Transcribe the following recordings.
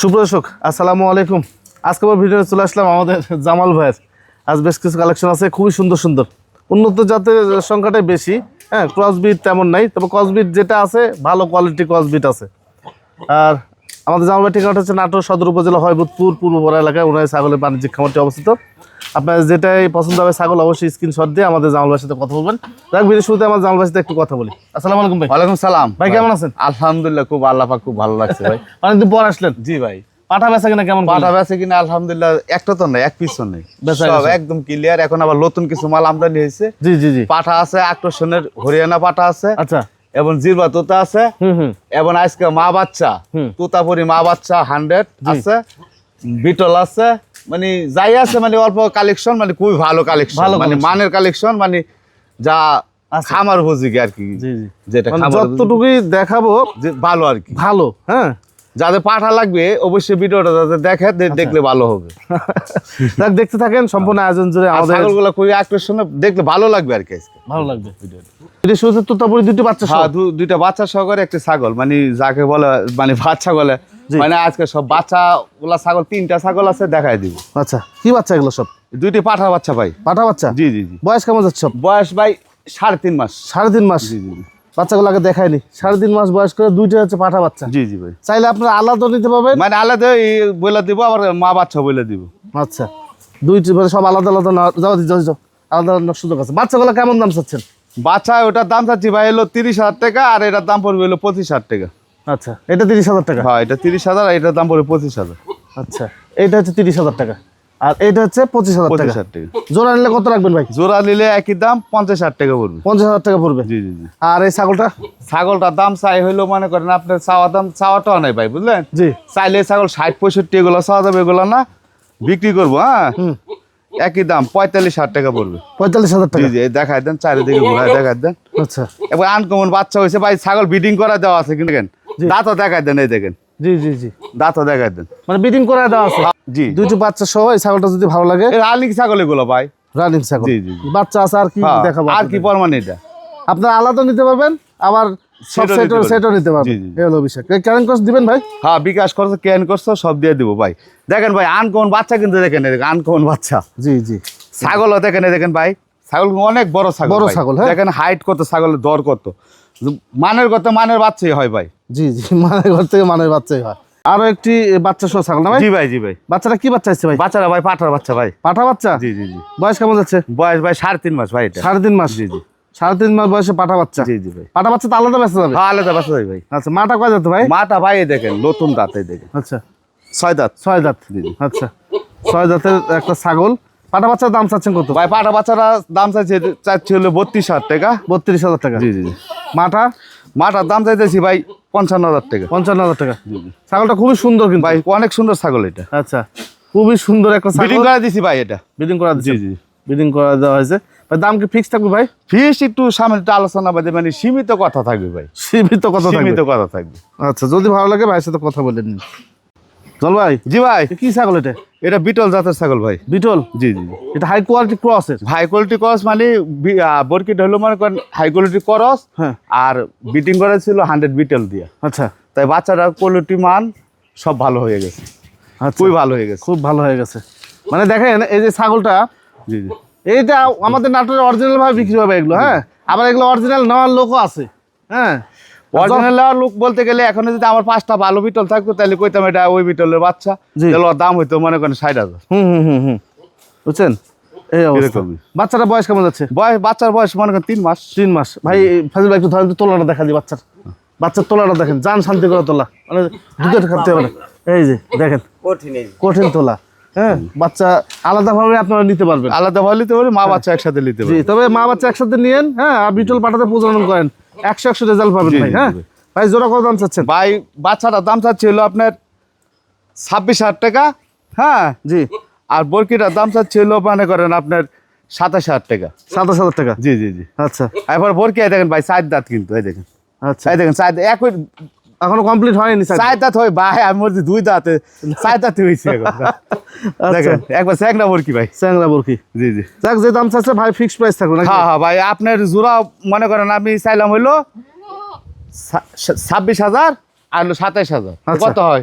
সুপ্রদর্শক আসসালামু আলাইকুম। আজকে আমার ভিডিও চলে আসলাম আমাদের জামাল ভাইয়ের। আজ বেশ কিছু কালেকশন আছে, খুবই সুন্দর সুন্দর। উন্নত জাতের সংখ্যাটাই বেশি হ্যাঁ ক্রসবিট তেমন নাই, তবে ক্রসবিট যেটা আছে, ভালো কোয়ালিটি ক্রসবিট আছে। আর আমাদের জামাল ভাই ঠিকানাটা হচ্ছে নাটোর সদর উপজেলা, হয়বুতপুর, পূর্ব বড়া এলাকায় উনায় ছাগলের বাণিজ্যিক খামারটি অবস্থিত। আপনার যেটাই পছন্দ হবে ছাগল অবশ্যই স্ক্রিনশট দিয়ে আমাদের জামাল সাথে কথা বলবেন। যাক ভিডিও শুরুতে আমার জামাল সাথে একটু কথা বলি। আসসালামু আলাইকুম ভাই। ওয়ালাইকুম সালাম। ভাই কেমন আছেন? আলহামদুলিল্লাহ খুব আল্লাহ পাক খুব ভালো লাগছে ভাই। অনেকদিন পর আসলেন? জি ভাই। পাঠা বেচা কিনা কেমন পাঠা? বেছে কিনা আলহামদুলিল্লাহ একটা তো নাই এক পিছন নেই। বেচা সব একদম ক্লিয়ার এখন আবার নতুন কিছু মাল আমদানি হয়েছে। জি জি জি। পাঠা আছে আকর্ষণের হরিয়ানা পাঠা আছে। আচ্ছা। এবং জিরবা তোতা আছে। এবং আজকে মা বাচ্চা। তোতাপুরি মা বাচ্চা হান্ড্রেড আছে। বিটল আছে। মানে যাই আছে মানে অল্প কালেকশন মানে খুবই ভালো কালেকশন ভালো মানে মানের কালেকশন মানে যা। খামার বুঝি আর কি যেটা মানে যতটুকুই দেখাবো যে ভালো আর কি। ভালো হ্যাঁ? যাদের পাঠা লাগবে অবশ্যই ভিডিওটা যাদের দেখে আচ্ছা। দেখলে ভালো হবে। যাক দেখতে থাকেন সম্পূর্ণ আয়োজন জুড়ে আমাদের ছাগলগুলো খুবই আকর্ষণীয় দেখলে ভালো লাগবে আর কি আজকে। ভালো লাগবে। ভিডিওটা। তোতাপুরি দুটি বাচ্চা হ্যাঁ দুইটা বাচ্চা সহকারে একটা ছাগল মানে যাকে বলে মানে বাচ্চা বলে জি। মানে আজকে সব বাচ্চা গুলা ছাগল তিনটা ছাগল আছে দেখাই দিব। আচ্ছা কি বাচ্চা এগুলো সব? দুইটি পাঠা বাচ্চা ভাই। পাঠা বাচ্চা? জি জি জি। বয়স কেমন যাচ্ছে সব? বয়স ভাই সাড়ে তিন মাস। সাড়ে তিন মাস? জি জি জি। বাচ্চাগুলো আগে দেখায়নি। সাড়ে তিন মাস বয়স করে দুইটা হচ্ছে পাঠা বাচ্চা। জি জি ভাই। চাইলে আপনারা আলাদা নিতে পারবেন? মানে আলাদা বলে দিব আবার মা বাচ্চা বলে দিব। আচ্ছা দুইটি মানে সব আলাদা আলাদা যাও যাও যাও। আলাদা আলাদা সুযোগ আছে। বাচ্চাগুলো কেমন দাম চাচ্ছেন? বাচ্চা ওটার দাম চাচ্ছি ভাই হলো তিরিশ হাজার টাকা আর এটার দাম পড়বে হলো পঁচিশ হাজার টাকা। আচ্ছা এটা তিরিশ হাজার টাকা? হ্যাঁ এটা তিরিশ হাজার আর এটার দাম পড়বে পঁচিশ হাজার। আচ্ছা এটা হচ্ছে তিরিশ হাজার টাকা। আর এটা হচ্ছে পঁচিশ হাজার টাকা। জোড়া নিলে কত রাখবেন ভাই? জোড়া নিলে একই দাম পঞ্চাশ হাজার টাকা পড়বে। পঞ্চাশ হাজার টাকা পড়বে? জি জি জি। আর এই ছাগলটা? ছাগলটার দাম চাই হইল মনে করেন আপনার চাওয়া দাম চাওয়াটাও নাই ভাই বুঝলেন? জি। চাইলে ছাগল ষাট পঁয়ষট্টি এগুলো চাওয়া যাবে এগুলো না বিক্রি করব হ্যাঁ? একই দাম পঁয়তাল্লিশ হাজার টাকা পড়বে। পঁয়তাল্লিশ হাজার টাকা। জি দেখাই দেন চারিদিকে ঘুরাই দেখাই দেন। আচ্ছা। এবার আনকমন বাচ্চা হয়েছে ভাই ছাগল বিডিং করা দেওয়া আছে কিন্তু দাঁতও দেখাই দেন এই দেখেন। জি জি জি। দাঁতও দেখাই দেন। মানে বিডিং করে দেওয়া আছে। জি। দুইটি বাচ্চা সহ এই ছাগলটা যদি ভালো লাগে রানিং ছাগল এগুলো ভাই। রানিং ছাগল। জি, জি। বাচ্চা আছে আর কি হ্যাঁ, দেখাবো আর কি প্রমাণ এটা? আপনারা আলাদা নিতে পারবেন আবার সব সেটও নিতে সেটও পারবেন। সেটও নিতে পারবেন। জি, জি, জি। এই হলো বিষয় ক্যারেন কস্ট দিবেন ভাই? হ্যাঁ বিকাশ সব দিয়ে দিব ভাই। দেখেন ভাই আনকমন বাচ্চা কিন্তু দেখেন আনকমন বাচ্চা। জি জি। ছাগলও দেখেন এই দেখেন ভাই। ছাগল অনেক বড় ছাগল বড় ছাগল, হ্যাঁ। দেখেন হাইট কত ছাগলের দর কত। মানের কত মানের বাচ্চাই হয় ভাই। জি জি মানের ঘর থেকে মানের বাচ্চাই হয়। আরও একটি বাচ্চা সহ ছাগল না ভাই? জি ভাই জি ভাই। বাচ্চাটা কি বাচ্চা আছে ভাই? বাচ্চারা ভাই পাঠার বাচ্চা ভাই। পাঠা বাচ্চা? জি জি জি। বয়স কেমন যাচ্ছে? বয়স ভাই সাড়ে তিন মাস ভাই সাড়ে তিন মাস? জি জি। সাড়ে তিন মাস বয়সে পাঠা বাচ্চা? জি জি ভাই। পাঠা বাচ্চা তো আলাদা ব্যস্ত যাবে হ্যাঁ আলাদা বাচ্চা ভাই ভাই। আচ্ছা মাটা কয় যাচ্ছে ভাই? মাটা ভাই দেখেন নতুন দাঁত দেখেন। আচ্ছা। ছয় দাঁত। ছয় দাঁত। জি। আচ্ছা। ছয় দাঁতের একটা ছাগল। পাটা বাচ্চার দাম চাচ্ছেন কত? ভাই পাটা বাচ্চারা দাম চাইছে চাইছে হলো বত্রিশ হাজার টাকা। বত্রিশ হাজার টাকা। জি জি জি। মাটা? মাটার দাম চাইতেছি ভাই পঞ্চান্ন হাজার টাকা। পঞ্চান্ন হাজার টাকা। ছাগলটা খুবই সুন্দর কিন্তু। ভাই অনেক সুন্দর ছাগল এটা। আচ্ছা খুবই সুন্দর একটা বিডিং করে দিছি ভাই এটা। বিডিং করা দিচ্ছে জি। বিডিং করা দেওয়া হয়েছে। ভাই দাম কি ফিক্স থাকবে ভাই? ফিস একটু সামনে আলোচনা বাদে মানে সীমিত কথা থাকবে ভাই। সীমিত কথা সীমিত কথা থাকবে। আচ্ছা যদি ভালো লাগে ভাইয়ের সাথে কথা বলে নিন। চল ভাই? জি ভাই। কি ছাগল এটা? এটা বিটল জাতের ছাগল ভাই। বিটল? জি জি। এটা হাই কোয়ালিটি ক্রসের হাই কোয়ালিটি করস মানে বরকিট হলো মনে করেন হাই কোয়ালিটি করস হ্যাঁ। আর বিটিং করা ছিল হান্ড্রেড বিটেল দিয়ে। আচ্ছা। তাই বাচ্চারা কোয়ালিটি মান সব ভালো হয়ে গেছে। আচ্ছা। খুবই ভালো হয়ে গেছে। খুব ভালো হয়ে গেছে। মানে দেখেন এই যে ছাগলটা জি জি। এইটা আমাদের নাটোরে অরিজিনাল ভাবে বিক্রি হবে এগুলো হ্যাঁ? আবার এগুলো অরিজিনাল নেওয়ার লোকও আছে হ্যাঁ? অরিজিনাল লুক বলতে গেলে এখন যদি আমার পাঁচটা ভালো বিটল থাকতো তাহলে কইতাম এটা ওই বিটলের বাচ্চা। তাহলে ওর দাম হইতো মনে করেন ষাট হাজার। হুম হুম হুম হুম। বুঝছেন? এই এরকমই। বাচ্চাটা বয়স কেমন যাচ্ছে? বয়স বাচ্চার বয়স মনে করেন তিন মাস। তিন মাস। ভাই ফাজিল ভাই একটু ধরেন তো তোলাটা দেখা দিই বাচ্চার। বাচ্চার তোলাটা দেখেন যান শান্তি করে তোলা। মানে দুধের খাতে পারে এই যে দেখেন। কঠিন তোলা। হ্যাঁ বাচ্চা আলাদাভাবে আপনারা নিতে পারবেন। আলাদা ভাবে নিতে মা বাচ্চা একসাথে নিতে জি তবে মা বাচ্চা একসাথে নিয়েন হ্যাঁ আর বিটল পাঠাতে প্রজনন করেন। একশো একশো রেজাল্ট পাবেন ভাই হ্যাঁ? ভাই জোড়া কত দাম চাচ্ছেন? ভাই বাচ্চাটার দাম চাচ্ছি হলো আপনার ছাব্বিশ হাজার টাকা হ্যাঁ? জি। আর বরকিটার দাম চাচ্ছি হলো মনে করেন আপনার সাতাশ হাজার টাকা। সাতাশ হাজার টাকা? জি জি জি। আচ্ছা। এবার বরকি দেখেন ভাই চার দাঁত কিন্তু এই দেখেন। আচ্ছা। এই দেখেন চার একই এখনও কমপ্লিট হয়নি স্যার চার দাঁত হয় ভাই আমি বলছি দুই দাঁতে চার দাঁত হয়েছে দেখেন একবার স্যাংরা বরকি ভাই। চ্যাংরা বরকি জি জি। যাক যে দাম চাচ্ছে ভাই ফিক্সড প্রাইস থাকবে নাকি? হ্যাঁ হ্যাঁ ভাই আপনার জোড়া মনে করেন আমি চাইলাম হইল ছাব্বিশ হাজার আর হলো সাতাইশ হাজার। আচ্ছা। কত হয়?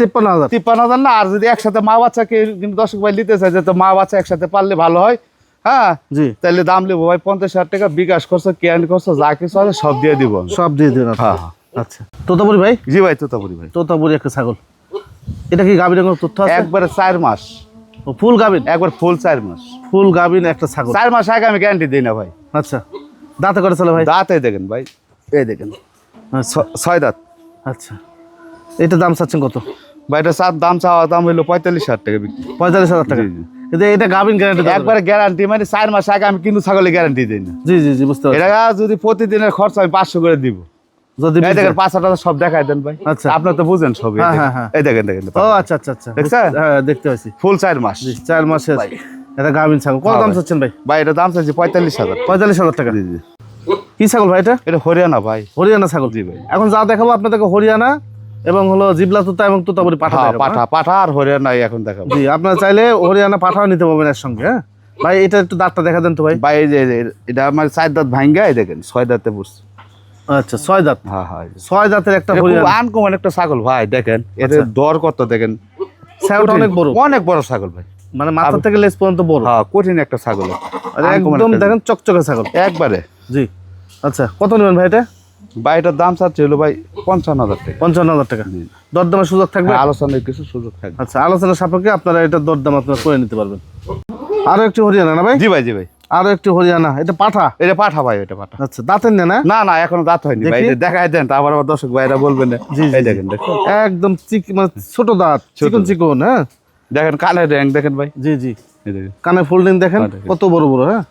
তিপ্পান্ন হাজার। তিপ্পান্ন হাজার না আর যদি একসাথে মা বাচ্চাকে কিন্তু দর্শক ভাই নিতে চাই যে তো মা বাচ্চা একসাথে পারলে ভালো হয় হ্যাঁ? জি। তাহলে দাম নেব ভাই পঞ্চাশ হাজার টাকা বিকাশ করছ কেয়ান করছ যা কিছু আছে সব দিয়ে দিব সব দিয়ে আপনি। হ্যাঁ হ্যাঁ। আচ্ছা। তোতাপুরি ভাই? জি ভাই তোতাপুরি ভাই। তোতাপুরি একটা ছাগল। এটা কি গাভীর কোনো তথ্য আছে? একবারে চার মাস। ও, ফুল গাভীর? একবার ফুল চার মাস। ফুল গাভীর একটা ছাগল। চার মাস আগে আমি গ্যারান্টি দিই না ভাই। আচ্ছা। দাঁতে করে চলে ভাই? দাঁতে দেখেন ভাই। এই দেখেন। আচ্ছা। ছয় দাঁত। আচ্ছা। এটা দাম চাচ্ছেন কত? ভাই এটা সাত দাম চাওয়া দাম হলো পঁয়তাল্লিশ হাজার টাকা বিক্রি। পঁয়তাল্লিশ হাজার টাকা। কিন্তু এটা গাভীর গ্যারান্টি একবারে গ্যারান্টি মানে চার মাস আগে আমি কিন্তু ছাগলের গ্যারান্টি দিই না। জি জি জি বুঝতে পারছি। এটা যদি প্রতিদিনের খরচ আমি পাঁচশো করে দিব। যদি এই দেখেন পাঁচ হাজার সব দেখাই দেন ভাই। আচ্ছা। আপনার তো বুঝেন সব হ্যাঁ, হ্যাঁ, হ্যাঁ। এই দেখেন দেখেন ও আচ্ছা আচ্ছা আচ্ছা। দেখছেন? হ্যাঁ দেখতে পাচ্ছি ফুল চার মাস। চার মাসের এটা গাভীর ছাগল। কত হ্যাঁ দাম চাচ্ছেন ভাই? ভাই এটা দাম চাইছি পঁয়তাল্লিশ হাজার পঁয়তাল্লিশ হাজার টাকা। জি জি। কি ছাগল ভাই এটা? এটা হরিয়ানা ভাই। হরিয়ানা ছাগল। জি ভাই। এখন যা দেখাবো আপনাদেরকে হরিয়ানা এবং হলো জিবলা তুতা এবং তুতাপুরি পাঠা হ্যাঁ পাঠা পাঠা আর হরিয়ানা এখন দেখাবো। জি আপনারা চাইলে হরিয়ানা পাঠাও নিতে পারবেন এর সঙ্গে হ্যাঁ? ভাই এটা একটু দাঁতটা দেখা দেন তো ভাই। ভাই যে এটা আমার চার দাঁত ভাঙ্গা দেখেন ছয় দাঁতে বসছে আচ্ছা ছয় দাঁত হ্যাঁ হ্যাঁ ছয় দাঁতের একটা আনকমন একটা ছাগল ভাই দেখেন এর আচ্ছা। দর কত দেখেন। ছাগলটা অনেক বড়। অনেক বড় ছাগল ভাই। মানে মাথা থেকে লেজ পর্যন্ত বড়। হ্যাঁ কঠিন একটা ছাগল। একদম দেখেন চকচকে ছাগল। একবারে। জি। আচ্ছা কত নেবেন ভাই এটা? এটার দাম চাচ্ছে হলো ভাই পঞ্চান্ন হাজার টাকা। পঞ্চান্ন হাজার টাকা। দরদামের সুযোগ থাকবে? হ্যাঁ, আলোচনার কিছু সুযোগ থাকবে। আচ্ছা আলোচনা সাপেক্ষে আপনারা এটা দরদাম আপনারা করে নিতে পারবেন। আরও একটি হরিয়ানা না ভাই? জি ভাই জি ভাই। আরও একটি হরিয়ানা। এটা পাঠা? এটা পাঠা ভাই এটা পাঠা। আচ্ছা দাঁতের না না না না এখনও দাঁত হয়নি ভাই দেখাই দেন তারপর আবার দর্শক ভাইরা বলবেন না। এই দেখেন একদম চিক মানে ছোট দাঁত চিকন চিকন হ্যাঁ? দেখেন র্যাং দেখেন ভাই। জি জি। কানে ফোল্ডিং দেখেন কত বড় বড় হ্যাঁ?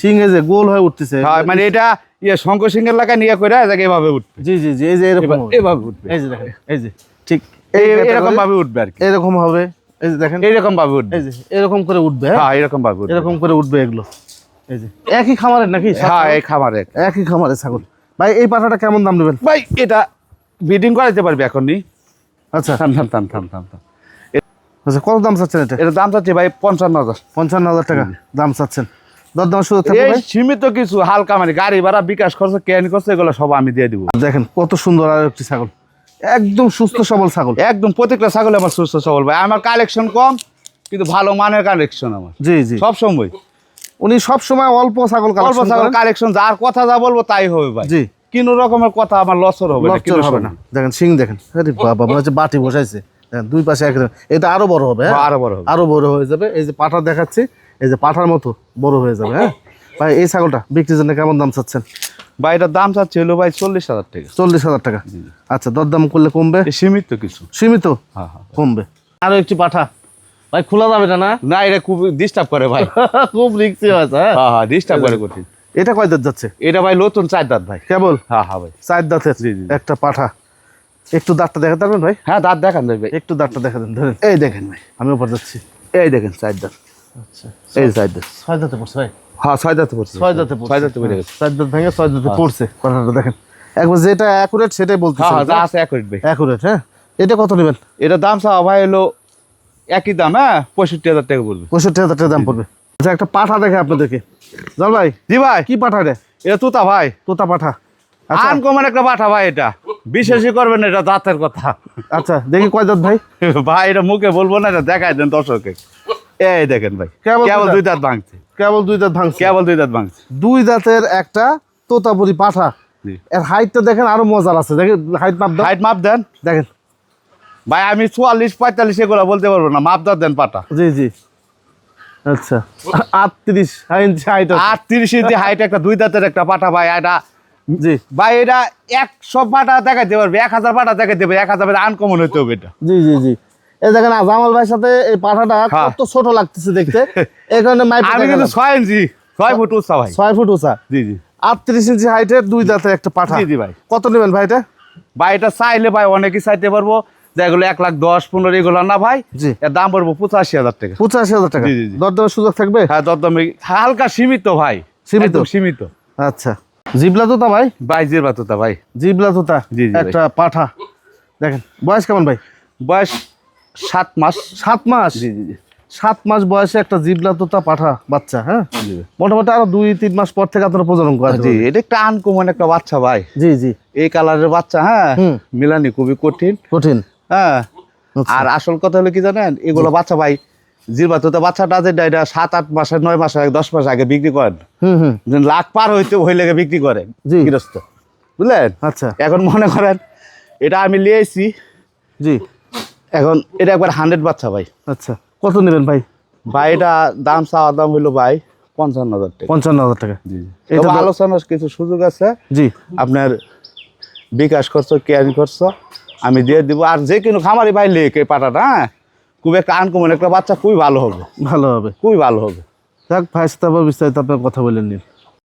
সিংহে যে গোল হয়ে উঠতেছে। হ্যাঁ মানে এটা ইয়ে শঙ্কর সিংহের লাগায় নিয়ে করে এটাকে এভাবে উঠবে। জি জি জি এই যে এরকম এভাবে উঠবে। এই যে দেখেন এই যে ঠিক। এরকম ভাবে উঠবে আর কি। এরকম হবে। এই যে দেখেন। এরকম ভাবে উঠবে। এই যে এরকম করে উঠবে হ্যাঁ? হ্যাঁ এরকম ভাবে উঠবে। এরকম করে উঠবে এগুলো। এই যে। একই খামারের নাকি হ্যাঁ এই খামারে একই ছাগল। ভাই এই পাঠাটা কেমন দাম নেবেন? ভাই এটা ব্রিডিং করাইতে পারবে এখনই। আচ্ছা। থাম থাম থাম থাম থাম থাম। আচ্ছা কত দাম চাচ্ছেন এটা? এটা দাম চাচ্ছি ভাই পঞ্চান্ন হাজার। পঞ্চান্ন হাজার টাকা দাম চাচ্ছেন। দরদাম এই সীমিত কিছু হালকা মানে গাড়ি ভাড়া বিকাশ খরচ কেন করছে এগুলো সব আমি দিয়ে দিব। দেখেন কত সুন্দর আর একটি ছাগল। একদম সুস্থ সবল ছাগল। একদম প্রত্যেকটা ছাগল আমার সুস্থ সবল ভাই। আমার কালেকশন কম কিন্তু ভালো মানের কালেকশন আমার। জি জি। সব সময়। উনি সব সময় অল্প ছাগল অল্প ছাগল কালেকশন যার কথা যা বলব তাই হবে ভাই। জি। কোনো রকমের কথা আমার লসর হবে না হবে না। দেখেন সিং দেখেন। আরে বাবা মনে হচ্ছে বাটি বসাইছে। দেখেন দুই পাশে এক এটা আরও বড় হবে হ্যাঁ? হ্যাঁ, আরও বড় হবে। আরও বড় হয়ে যাবে। এই যে পাঠা দেখাচ্ছি এই যে পাঠার মতো বড় হয়ে যাবে হ্যাঁ? ভাই এই ছাগলটা বিক্রির জন্য কেমন দাম চাচ্ছেন? ভাই এটার দাম চাচ্ছে হলো ভাই চল্লিশ হাজার টাকা। চল্লিশ হাজার টাকা। আচ্ছা দরদাম করলে কমবে? সীমিত কিছু। সীমিত? হ্যাঁ হ্যাঁ। কমবে। আরও একটি পাঠা। ভাই খোলা যাবে না না? এটা খুব ডিস্টার্ব করে ভাই। খুব রিক্সি হ্যাঁ? হ্যাঁ হ্যাঁ ডিস্টার্ব করে কঠিন। এটা কয় দাঁত যাচ্ছে? এটা ভাই নতুন চার দাঁত ভাই। কেবল? হ্যাঁ হ্যাঁ ভাই। চার দাঁতের জি, জি। একটা পাঠা। একটু দাঁতটা দেখাতে পারবেন ভাই? হ্যাঁ দাঁত দেখান ভাই একটু দাঁতটা দেখা দেন ধরেন। এই দেখেন ভাই। আমি ওপর যাচ্ছি। এই দেখেন চার দাঁত। আচ্ছা। এই চার দাঁত। ছয় দাঁতে পড়ছে ভাই? হ্যাঁ ছয় দাঁতে পড়ছে। ছয় দাঁতে পড়ছে। ছয় দাঁতে পড়ে গেছে। ছয় দাঁত ভেঙে ছয় দাঁতে পড়ছে। কথাটা দেখেন। একবার যেটা অ্যাকুরেট সেটাই বলতে হ্যাঁ হ্যাঁ যা আছে এক ভাই। অ্যাকুরেট হ্যাঁ? এটা কত নেবেন? এটা দাম চাওয়া ভাই হলো একই দাম হ্যাঁ? পঁয়ষট্টি হাজার টাকা পড়বে। পঁয়ষট্টি হাজার টাকা দাম পড়বে। আচ্ছা একটা পাঠা দেখে আপনাদেরকে। জল ভাই জি ভাই। কি পাঠা রে? এটা তোতা ভাই। তোতা পাঠা। আচ্ছা। আনকমন একটা পাঠা ভাই এটা। বিশেষই করবেন এটা দাঁতের কথা। আচ্ছা দেখি কয় দাঁত ভাই? ভাই এটা মুখে বলব না এটা দেখাই দেন দর্শকে এই দেখেন ভাই কেবল দুই দাঁত ভাঙছে। কেবল দুই দাঁত ভাঙছে। কেবল দুই দাঁত ভাঙছে। দুই দাঁতের একটা তোতাপুরি পাঠা। এর হাইটটা দেখেন আরও মজার আছে। দেখেন হাইট মাপ হাইট মাপ দেন। দেখেন। ভাই আমি চুয়াল্লিশ পঁয়তাল্লিশ এগুলো বলতে পারব না। মাপ দাও দেন পাটা। জি জি। আচ্ছা। আটত্রিশ ইঞ্চি হাইট আছে। আর তিরিশ ইঞ্চি হাইট একটা দুই দাঁতের একটা পাটা ভাই এটা জি। ভাই এটা একশো পাটা দেখাইতে পারবে এক হাজার পাটা দেখাইতে পারবে এক হাজার আনকমন হইতে হবে এটা। জি জি জি। এই দেখেন জামাল ভাইয়ের সাথে এই পাঠাটা হ্যাঁ। কত ছোট লাগতেছে দেখতে। এই কারণে আমি কিন্তু ছয় ইঞ্চি ছয় ফুট উচ্চা ভাই। ছয় ফুট উঁচা। জি জি। আটত্রিশ ইঞ্চি হাইটের দুই দাঁতের একটা পাঠা। জি, জি ভাই। কত নেবেন ভাই এটা? ভাই এটা চাইলে ভাই অনেকেই চাইতে পারব। যেগুলো এক লাখ দশ পনেরো এগুলো না ভাই। এর দাম পড়ব পঁচাশি হাজার টাকা। পঁচাশি হাজার টাকা। দরদামের সুযোগ থাকবে? হ্যাঁ দরদামে হালকা সীমিত ভাই সীমিত? সীমিত। আচ্ছা। জিবলা তোতা ভাই? ভাই জিরবা তোতা ভাই। জিবলা তোতা। একটা পাঠা। দেখেন বয়স কেমন ভাই? বয়স সাত মাস। সাত মাস? জি জি সাত মাস বয়সে একটা জিবলা তোতা পাঠা বাচ্চা হ্যাঁ? মোটামুটি আরও দুই তিন মাস পর থেকে আপনারা প্রজনন করেন জি এটা একটা আনকমন একটা বাচ্চা ভাই। জি জি। এই কালারের বাচ্চা হ্যাঁ। মিলানি খুবই কঠিন। কঠিন। হ্যাঁ? আচ্ছা। আর আসল কথা হলো কি জানেন? এগুলো বাচ্চা ভাই জিরবা তো বাচ্চাটা যে এটা সাত আট মাসে নয় মাসে দশ মাস আগে বিক্রি করেন। হুম হুম। লাখ পার হইতে ওই লেগে বিক্রি করে জি। গৃহস্থ। বুঝলেন? আচ্ছা। এখন মনে করেন এটা আমি এসেছি জি। এখন এটা একবার হান্ড্রেড বাচ্চা ভাই। আচ্ছা। কত নেবেন ভাই? ভাই এটা দাম চাওয়ার দাম হইল ভাই পঞ্চান্ন হাজার টাকা। পঞ্চান্ন হাজার টাকা। জি। এটা আলোচনার কিছু সুযোগ আছে। জি। আপনার বিকাশ খরচ কেয়ারিং খরচ আমি দিয়ে দিব আর যে কোনো খামারি ভাই লেক এই পাটাটা হ্যাঁ? খুব একটা আনকমন একটা বাচ্চা খুবই ভালো হবে। ভালো হবে। খুবই ভালো হবে। যাক ভাইয়ের সাথে বিস্তারিত আপনার কথা বলে নিন